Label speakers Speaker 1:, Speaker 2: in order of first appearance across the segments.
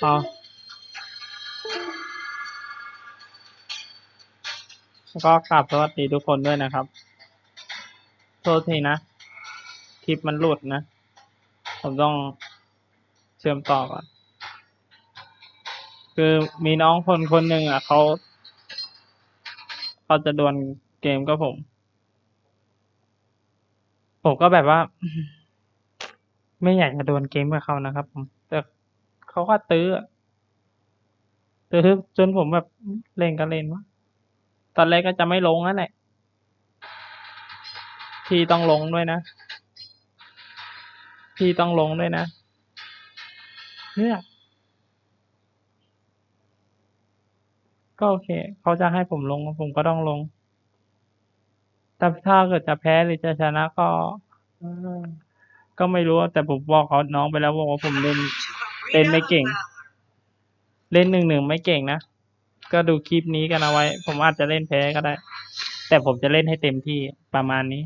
Speaker 1: เอาก็กราบสวัสดีทุกคนด้วยนะครับ โทษทีนะ คลิปมันหลุดนะ ผมต้องเชื่อมต่อก่อน คือมีน้องคนคนหนึ่งอะเขาเขาจะดวลเกมกับผม ผมก็แบบว่า ไม่อยากจะดวลเกมกับเขานะครับผม เขาก็ตื้อตื้อจนผมแบบเล่นก็เล่นวะตอนแรกก็จะไม่ลงนั่นแหละพี่ต้องลงด้วยนะพี่ต้องลงด้วยนะ เนี่ยก็โอเค เขาจะให้ผมลง ผมก็ต้องลง แต่ถ้าเกิดจะแพ้หรือจะชนะก็ ก็ไม่รู้ แต่ผมบอกเขาน้องไปแล้วบอกว่าผมเล่น ล่นไม่เก่ง เล่นหนึ่งหนึ่งไม่เก่งนะ ก็ดูคลิปนี้กันเอาไว้ ผมอาจจะเล่นแพ้ก็ได้ แต่ผมจะเล่นให้เต็มที่ประมาณนี้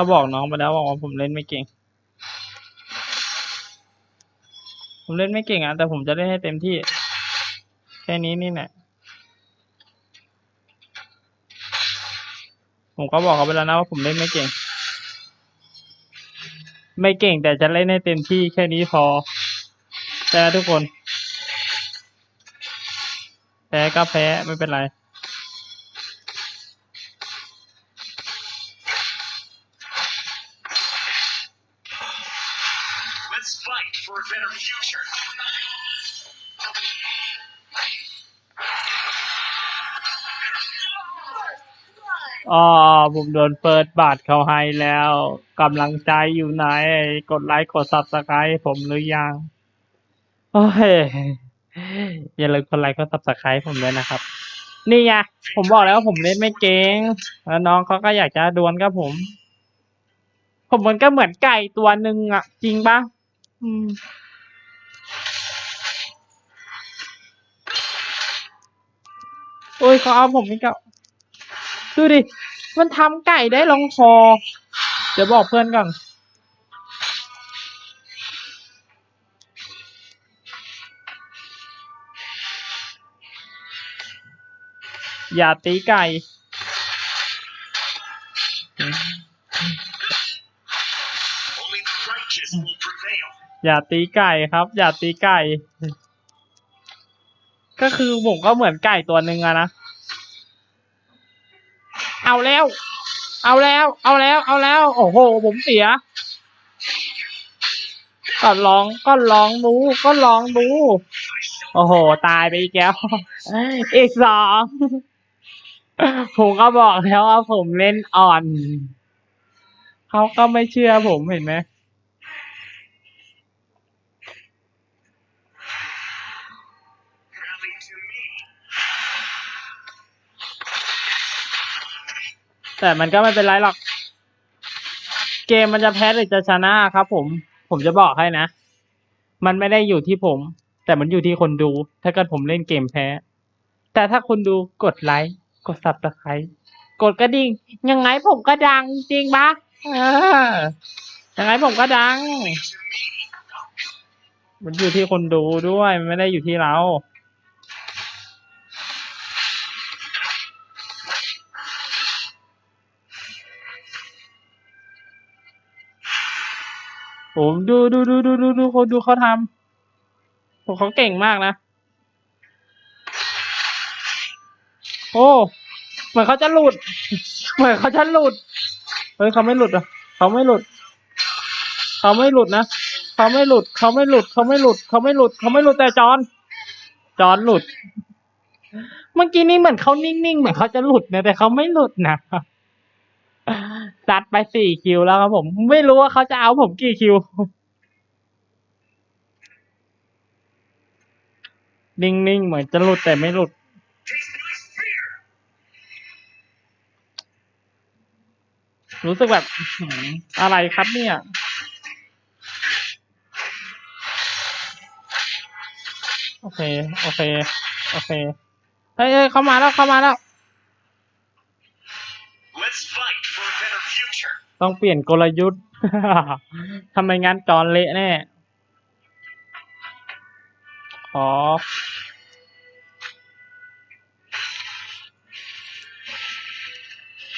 Speaker 1: ก็บอกน้องไปแล้วบอกว่าผมเล่นไม่เก่ง ผมเล่นไม่เก่งอะแต่ผมจะเล่นให้เต็มที่ แค่นี้นี่แหละผมก็บอกเขาไปแล้วนะว่าผมเล่นไม่เก่ง ไม่เก่งแต่จะเล่นให้เต็มที่แค่นี้พอ แต่ทุกคน แพ้ก็แพ้ไม่เป็นไร อ๋อผมโดนเปิดบาทเขาให้แล้วกำลังใจอยู่ไหน กดไลค์กดซับสไครต์ผมหรือยัง โอ้ย อย่าลืมกดไลค์กดซับสไครต์ผมด้วยนะครับ นี่ไงผมบอกแล้วว่าผมเล่นไม่เก่งแล้วน้องเขาก็อยากจะดวลกับผม ผมมันก็เหมือนไก่ตัวหนึ่งอะ จริงปะอืมโอ้ยเขาเอาผมนี่ก็ ดูดิ มันทำไก่ได้ลงคอ เดี๋ยวบอกเพื่อนก่อน อย่าตีไก่ อย่าตีไก่ครับ อย่าตีไก่ ก็คือผมก็เหมือนไก่ตัวหนึ่งอะนะ เอาแล้ว เอาแล้ว เอาแล้ว เอาแล้ว โอ้โห ผมเสีย ก็ลอง ก็ลองดู ก็ลองดู โอ้โห ตายไปอีกแล้ว อีกสอง ผมก็บอกแล้วว่าผมเล่นอ่อน เขาก็ไม่เชื่อผมเห็นไหม แต่มันก็ไม่เป็นไรหรอก เกมมันจะแพ้หรือจะชนะครับผม ผมจะบอกให้นะ มันไม่ได้อยู่ที่ผม แต่มันอยู่ที่คนดู ถ้าเกิดผมเล่นเกมแพ้ แต่ถ้าคนดูกดไลค์กดซับสไครต์กดกระดิ่งยังไงผมก็ดังจริงปะเออยังไงผมก็ดัง มันอยู่ที่คนดูด้วย มันไม่ได้อยู่ที่เรา ผมดูดูดูดูดูดูคนดูเขาทำผมเขาเก่งมากนะ โอ้ เหมือนเขาจะหลุด เหมือนเขาจะหลุด เฮ้ยเขาไม่หลุดอะเขาไม่หลุด เขาไม่หลุดนะ เขาไม่หลุด เขาไม่หลุด เขาไม่หลุด เขาไม่หลุด เขาไม่หลุดแต่จอน จอนหลุด เมื่อกี้นี้เหมือนเขานิ่งๆ เหมือนเขาจะหลุดนะแต่เขาไม่หลุดนะ ตัดไปสี่คิวแล้วครับผม ไม่รู้ว่าเขาจะเอาผมกี่คิว นิ่งๆ เหมือนจะหลุดแต่ไม่หลุด รู้สึกแบบอะไรครับเนี่ยโอเค โอเค โอเค เฮ้ยเข้ามาแล้ว เข้ามาแล้ว ต้องเปลี่ยนกลยุทธ์ ทำไมงั้นจอนเละแน่ ขอ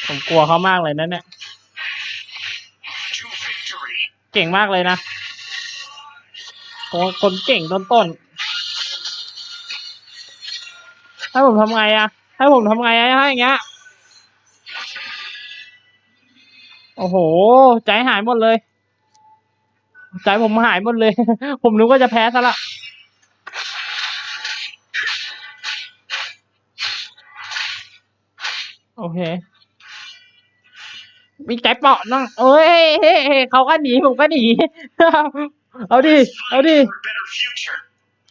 Speaker 1: ผมกลัวเขามากเลยนะเนี่ย เก่งมากเลยนะ คนเก่งต้นต้นๆให้ผมทำไงอะ ให้ผมทำไงอะถ้อย่างเงี้ย โอ้โห ใจหายหมดเลย ใจผมหายหมดเลย ผมนึกว่าจะแพ้ซะละโอเค มีใจเปาะนั่งเอ้ยเฮ้เขาก็หนีผมก็หนี เอาดิ เอาดิ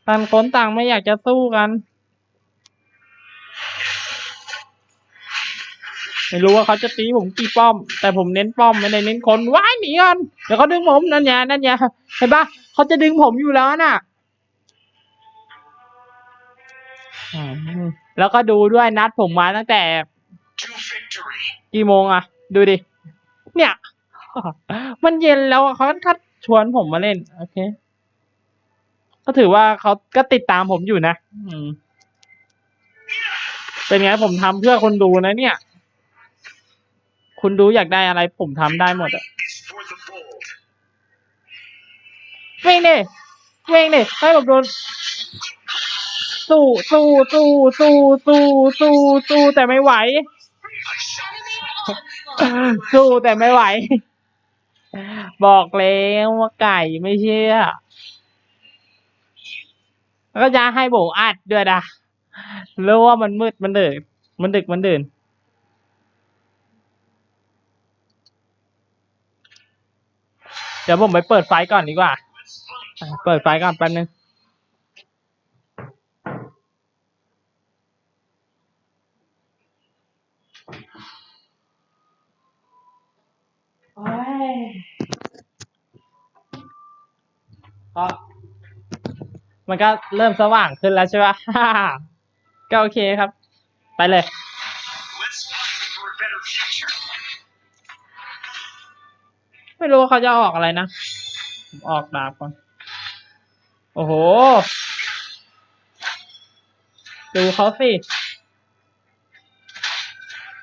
Speaker 1: ต่างคนต่างไม่อยากจะสู้กัน ไม่รู้ว่าเขาจะตีผมกี่ป้อม แต่ผมเน้นป้อมไม่ได้เน้นคนว้ายหนีก่อนเดี๋ยวเขาดึงผมนั่นไงนั่นไงเห็นปะเขาจะดึงผมอยู่แล้วน่ะแล้วก็ดูด้วยนัดผมมาตั้งแต่กี่โมงอะดูดิ เนี่ย มันเย็นแล้วเขาคัดชวนผมมาเล่น โอเค ก็ถือว่าเขาก็ติดตามผมอยู่นะเป็นไงผมทำเพื่อคนดูนะเนี่ย คุณดูอยากได้อะไรผมทำได้หมดอะ
Speaker 2: Victory is for the bold.
Speaker 1: เว่งดิเว่งดิให้ผมโดนสู้สู้สู้สู้สู้สู้สู้แต่ไม่ไหว
Speaker 2: I shall
Speaker 1: สู้แต่ไม่ไหว บอกแล้วว่าไก่ไม่เชื่อแล้วก็จะให้โบอัดด้วยนะรู้ว่ามันมืดมันดึกมันดึกมันดื่น ดี๋ยวผมไปเปิดไฟก่อนดีกว่า เปิดไฟก่อนแป๊บนึงโอ้ยก็มันก็เริ่มสว่างขึ้นแล้วใช่ปะก็โอเคครับ ไปเลย ไม่รู้ว่าเขาจะออกอะไรนะผมออกดาบก่อน โอ้โห ดูเขาสิ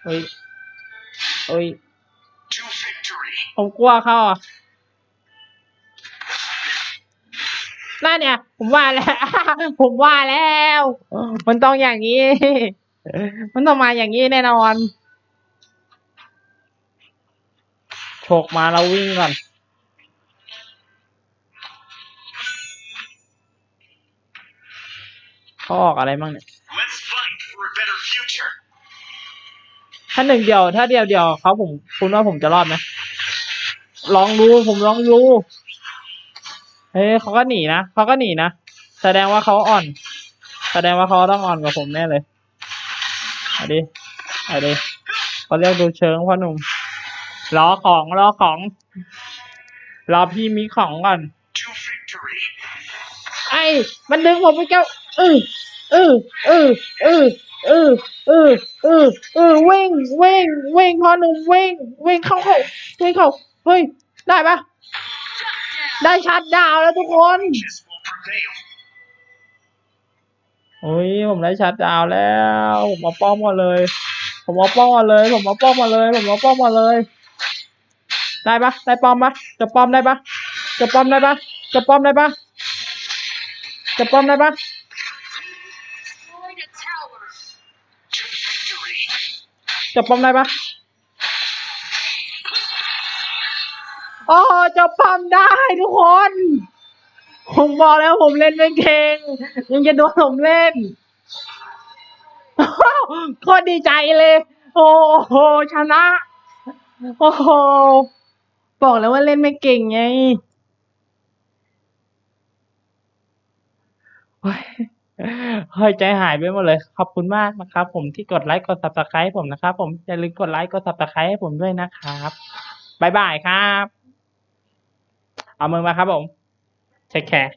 Speaker 1: เฮ้ยเฮ้ย
Speaker 2: To victory.
Speaker 1: ผมกลัวเขาอะนั่นเนี่ย ผมว่าแล้ว ผมว่าแล้ว มันต้องอย่างนี้ มันต้องมาอย่างนี้แน่นอน โฉกมาแล้ววิ่งก่อนเขาออกอะไรบ้างเนี่ย
Speaker 2: Let's fight for a better future.
Speaker 1: ถ้าหนึ่งเดียว ถ้าเดียวเดียวเขาผมคุณว่าผมจะรอดไหมลองดูผมลองดูเฮ้ยเขาก็หนีนะเขาก็หนีนะแสดงว่าเขาอ่อน แสดงว่าเขาต้องอ่อนกว่าผมแน่เลยเอาดิเอาดิเขาเรียกดูเชิงพ่อหนุ่ม รอของรอของ รอพี่มีของก่อน
Speaker 2: To victory.
Speaker 1: ไอ้ มันดึงผมไปเจ้าเออเออเออเออเออเออเออเออเว่งเว่งเว่งพ่อหนุ่มเว่งเว่งเข้าเข้าเว่งเข้าเฮ้ย ได้ปะได้ชัดดาวแล้วทุกคน
Speaker 2: This will prevail.
Speaker 1: โอ้ยผมได้ชัดดาวแล้ว ผมเอาป้อมมาเลย ผมเอาป้อมมาเลย ผมเอาป้อมมาเลย ผมเอาป้อมมาเลย ได้ปะได้ป้อมปะจะป้อมได้ปะจะป้อมได้ปะจะป้อมได้ปะจะป้อมได้ปะจะป้อมได้ปะโอ้จะป้อมได้ทุกคนผมบอกแล้วผมเล่นไม่เก่งยังจะโดนผมเล่นโคตรดีใจเลย โอ้โหชนะ โอ้โห บอกแล้วว่าเล่นไม่เก่งไงโอ้ยเฮ้ยใจหายไปหมดเลย ขอบคุณมากนะครับ ผมที่กดไลค์กด subscribe ให้ผมนะครับ ผมอย่าลืมกดไลค์กด subscribe ให้ผมด้วยนะครับบายบายครับ เอามือมาครับผมเช็คแคร์